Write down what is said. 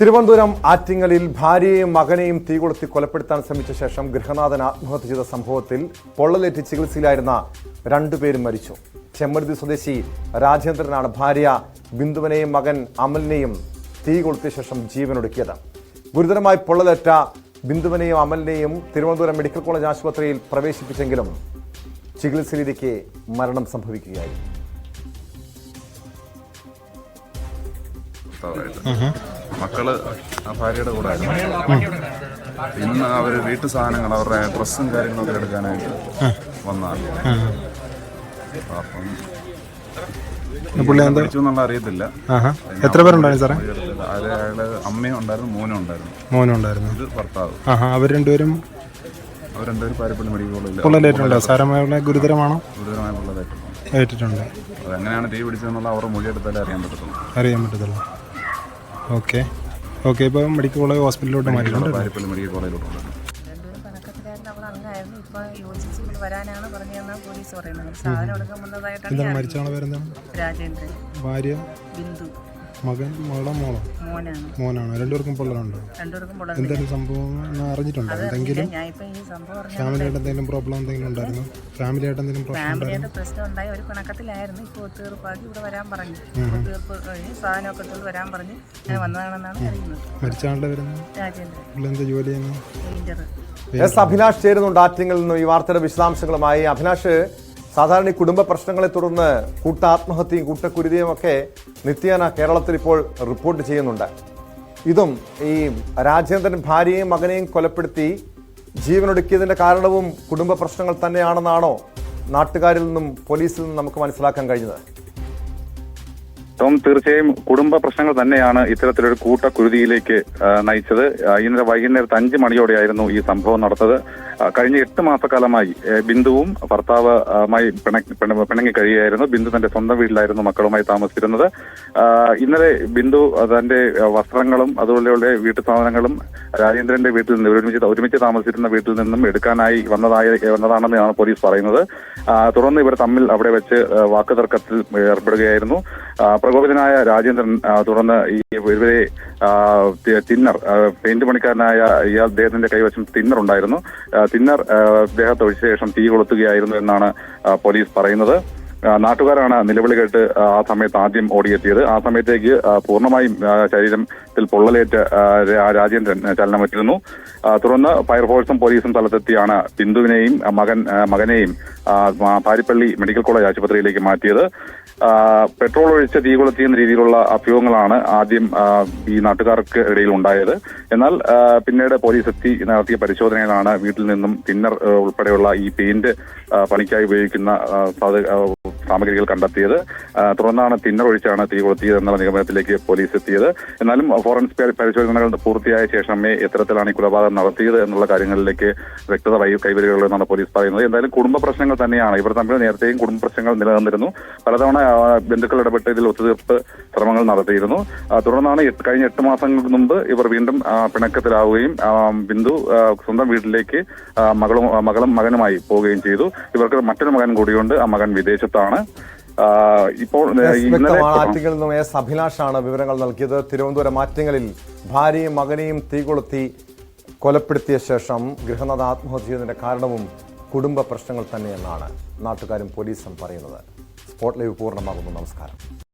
തിരുവനന്തപുരം ആറ്റിങ്ങലിൽ ഭാര്യയെയും മകനെയും തീകൊളുത്തി കൊലപ്പെടുത്താൻ ശ്രമിച്ച ശേഷം ഗൃഹനാഥൻ ആത്മഹത്യ ചെയ്ത സംഭവത്തിൽ പൊള്ളലേറ്റ് ചികിത്സയിലായിരുന്ന രണ്ടുപേരും മരിച്ചു. ചെമ്മരുതി സ്വദേശി രാജേന്ദ്രനാണ് ഭാര്യ ബിന്ദുവിനെയും മകൻ അമലിനെയും തീ കൊളുത്തിയ ശേഷം ജീവനൊടുക്കിയത്. ഗുരുതരമായി പൊള്ളലേറ്റ ബിന്ദുവിനെയും അമലിനെയും തിരുവനന്തപുരം മെഡിക്കൽ കോളേജ് ആശുപത്രിയിൽ പ്രവേശിപ്പിച്ചെങ്കിലും ചികിത്സയിലിരിക്കെ മരണം സംഭവിക്കുകയായിരുന്നു ഭർത്താവായിട്ട് മക്കൾ ആ ഭാര്യയുടെ കൂടെ ആയിരുന്നു ഇന്ന് അവർ വീട്ടു സാധനങ്ങൾ അവരുടെ ഡ്രസ്സും കാര്യങ്ങളൊക്കെ എടുക്കാനായിട്ട് വന്നാണ് അപ്പം അറിയത്തില്ല എത്ര പേരുണ്ടായിരുന്നു സാറേ അയാൾ അമ്മയും ഉണ്ടായിരുന്നു മോനും ഉണ്ടായിരുന്നു മോനും ഉണ്ടായിരുന്നു ഇത് ഭർത്താവ് അവർ രണ്ടുപേരും അവർ രണ്ടുപേരും പാരപ്പള്ളി മെഡിക്കൽ കോളേജിൽ പൊള്ളലേറ്റുണ്ടോ സാരമായ ഗുരുതരമാണോ ഗുരുതരമായ പൊള്ളലേറ്റു ഏറ്റിട്ടുണ്ട് അതെങ്ങനെയാണ് തീ പിടിച്ചതെന്നുള്ള അവരുടെ മൊഴി എടുത്താലേ അറിയാൻ പറ്റത്തുള്ളൂ അറിയാൻ പറ്റത്തുള്ളൂ ഓക്കെ. ഓക്കെ ഇപ്പോൾ മെഡിക്കൽ കോളേജ് ഹോസ്പിറ്റലിലോട്ട് മാറ്റിയിട്ടുണ്ട്. മെഡിക്കൽ മരിച്ചാണോ വന്നതായിട്ടാണ് എന്താണ് പേരെന്താണ്? രാജേന്ദ്രൻ. ഭാര്യ? ബിന്ദു. മകൻ മകളോ മോളോ? മോനാണ്. മോനാണ്? രണ്ടുപേർക്കും പൊള്ളലുണ്ടോ? രണ്ടുപേർക്കും പൊള്ളൽ എന്തെങ്കിലും സംഭവം അറിഞ്ഞിട്ടുണ്ടോ? എന്തെങ്കിലും? ഞാൻ ഇപ്പൊ ഈ സംഭവം അറിഞ്ഞ ഫാമിലിയായിട്ട് എന്തെങ്കിലും പ്രോബ്ലം എന്തെങ്കിലും ഉണ്ടായിരുന്നു? ഫാമിലിയായിട്ട് എന്തെങ്കിലും പ്രശ്നം ഫാമിലിയായിട്ട് പ്രശ്നം ഉണ്ടായി ഒരു പിണക്കത്തിലായിരുന്നു. ഇപ്പോൾ ഒത്തുതീർപ്പാക്കി ഇവിടെ വരാൻ പറഞ്ഞു. ഒത്തുതീർപ്പ് കഴിഞ്ഞ് സാധനമൊക്കെ എടുത്തോണ്ട് വരാൻ പറഞ്ഞ്. ഞാൻ വന്നതാണെന്നാണ് അറിയുന്നത്. മരിച്ച ആളുടെ വരുന്നത് രാജേന്ദ്രൻ. പുള്ളി ജോലി പെയിന്റർ എസ് അഭിലാഷ് ചേരുന്നുണ്ട് ആറ്റിങ്ങിൽ നിന്നും ഈ വാർത്തയുടെ വിശദാംശങ്ങളുമായി. അഭിലാഷ് സാധാരണ ഈ കുടുംബ പ്രശ്നങ്ങളെ തുടർന്ന് കൂട്ടാത്മഹത്യയും കൂട്ടക്കുരുതിയും ഒക്കെ നിത്യേന കേരളത്തിൽ ഇപ്പോൾ റിപ്പോർട്ട് ചെയ്യുന്നുണ്ട്. ഇതും ഈ രാജേന്ദ്രൻ ഭാര്യയും മകനെയും കൊലപ്പെടുത്തി ജീവനൊടുക്കിയതിന്റെ കാരണവും കുടുംബ പ്രശ്നങ്ങൾ തന്നെയാണെന്നാണോ നാട്ടുകാരിൽ നിന്നും പോലീസിൽ നിന്നും നമുക്ക് മനസ്സിലാക്കാൻ കഴിഞ്ഞത്? ടോം തീർച്ചയായും കുടുംബ പ്രശ്നങ്ങൾ തന്നെയാണ് ഇത്തരത്തിലൊരു കൂട്ടക്കുരുതിയിലേക്ക് നയിച്ചത്. ഇന്നലെ വൈകുന്നേരത്ത് അഞ്ച് മണിയോടെയായിരുന്നു ഈ സംഭവം നടത്തത് കഴിഞ്ഞ എട്ട് മാസക്കാലമായി ബിന്ദുവും ഭർത്താവുമായി പിണ- പിണ- പിണങ്ങി കഴിയുകയായിരുന്നു. ബിന്ദു തന്റെ സ്വന്തം വീട്ടിലായിരുന്നു മക്കളുമായി താമസിച്ചിരുന്നത്. ഇന്നലെ ബിന്ദു തന്റെ വസ്ത്രങ്ങളും അതുപോലെയുള്ള വീട്ടു സാധനങ്ങളും രാജേന്ദ്രന്റെ വീട്ടിൽ നിന്ന് ഒരുമിച്ച് ഒരുമിച്ച് താമസിച്ചിരുന്ന വീട്ടിൽ നിന്നും എടുക്കാനായി വന്നതായി വന്നതാണെന്നാണ് പോലീസ് പറയുന്നത്. തുടർന്ന് ഇവർ തമ്മിൽ അവിടെ വെച്ച് വാക്കുതർക്കത്തിൽ ഏർപ്പെടുകയായിരുന്നു. പ്രകോപിതനായ രാജേന്ദ്രൻ തുടർന്ന് ഈ ഇവരെ തിന്നർ പെയിന്റ് പണിക്കാരനായ ഇയാൾ അദ്ദേഹത്തിന്റെ കൈവശം തിന്നർ ഉണ്ടായിരുന്നു. തിന്നർ അദ്ദേഹത്തെ ഒഴിച്ച ശേഷം തീ കൊളുത്തുകയായിരുന്നു എന്നാണ് പോലീസ് പറയുന്നത്. നാട്ടുകാരാണ് നിലവിളി കേട്ട് ആ സമയത്ത് ആദ്യം ഓടിയെത്തിയത്. ആ സമയത്തേക്ക് പൂർണമായും ശരീരത്തിൽ പൊള്ളലേറ്റ് രാജേന്ദ്രൻ ചലനം ചലനമറ്റിരുന്നു. തുടർന്ന് ഫയർഫോഴ്സും പോലീസും സ്ഥലത്തെത്തിയാണ് ബിന്ദുവിനെയും മകൻ മകനെയും പാരിപ്പള്ളി മെഡിക്കൽ കോളേജ് ആശുപത്രിയിലേക്ക് മാറ്റിയത്. പെട്രോൾ ഒഴിച്ച് തീ കൊളുത്തിയെന്ന രീതിയിലുള്ള അഭ്യൂഹങ്ങളാണ് ആദ്യം ഈ നാട്ടുകാർക്ക് ഇടയിൽ ഉണ്ടായത്. എന്നാൽ പിന്നീട് പോലീസ് എത്തി നടത്തിയ പരിശോധനയിലാണ് വീട്ടിൽ നിന്നും തിന്നർ ഉൾപ്പെടെയുള്ള ഈ പെയിന്റ് പണിക്കായി ഉപയോഗിക്കുന്ന സാമഗ്രികൾ കണ്ടെത്തിയത്. തുടർന്നാണ് തിന്നർ ഒഴിച്ചാണ് തീ കൊളുത്തിയത് എന്നുള്ള നിഗമനത്തിലേക്ക് പോലീസ് എത്തിയത്. എന്നാലും ഫോറൻസിക് പരിശോധനകൾ പൂർത്തിയായ ശേഷമേ എത്തരത്തിലാണ് ഈ കൊലപാതകം നടത്തിയത് എന്നുള്ള കാര്യങ്ങളിലേക്ക് വ്യക്തത കൈവരികയുള്ളൂ എന്നാണ് പോലീസ് പറയുന്നത്. എന്തായാലും കുടുംബ പ്രശ്നങ്ങൾ തന്നെയാണ്. ഇവർ തമ്മിൽ നേരത്തെയും കുടുംബ പ്രശ്നങ്ങൾ നിലനിന്നിരുന്നു. പലതവണ ബന്ധുക്കൾ ഇടപെട്ട് ഇതിൽ ഒത്തുതീർപ്പ് ശ്രമങ്ങൾ നടത്തിയിരുന്നു. തുടർന്നാണ് കഴിഞ്ഞ എട്ട് മാസങ്ങൾക്ക് മുമ്പ് ഇവർ വീണ്ടും പിണക്കത്തിലാവുകയും ബിന്ദു സ്വന്തം വീട്ടിലേക്ക് മകളും മകളും മകനുമായി പോവുകയും ചെയ്തു. ഇവർക്ക് മറ്റൊരു മകൻ കൂടിയുണ്ട്. ആ മകൻ വിദേശത്താണ്. ഇപ്പോൾ ആറ്റിങ്ങളിൽ നിന്നും എസ് അഭിലാഷാണ് വിവരങ്ങൾ നൽകിയത്. തിരുവനന്തപുരം ആറ്റിങ്ങലിൽ ഭാര്യയും മകനെയും തീകൊളുത്തി കൊലപ്പെടുത്തിയ ശേഷം ഗൃഹനാഥ ആത്മഹത്യ ചെയ്തതിന്റെ കാരണവും കുടുംബ പ്രശ്നങ്ങൾ തന്നെയെന്നാണ് നാട്ടുകാരും പോലീസും പറയുന്നത്. സ്പോട്ട് ലൈവ് പൂർണമാകുന്നു. നമസ്കാരം.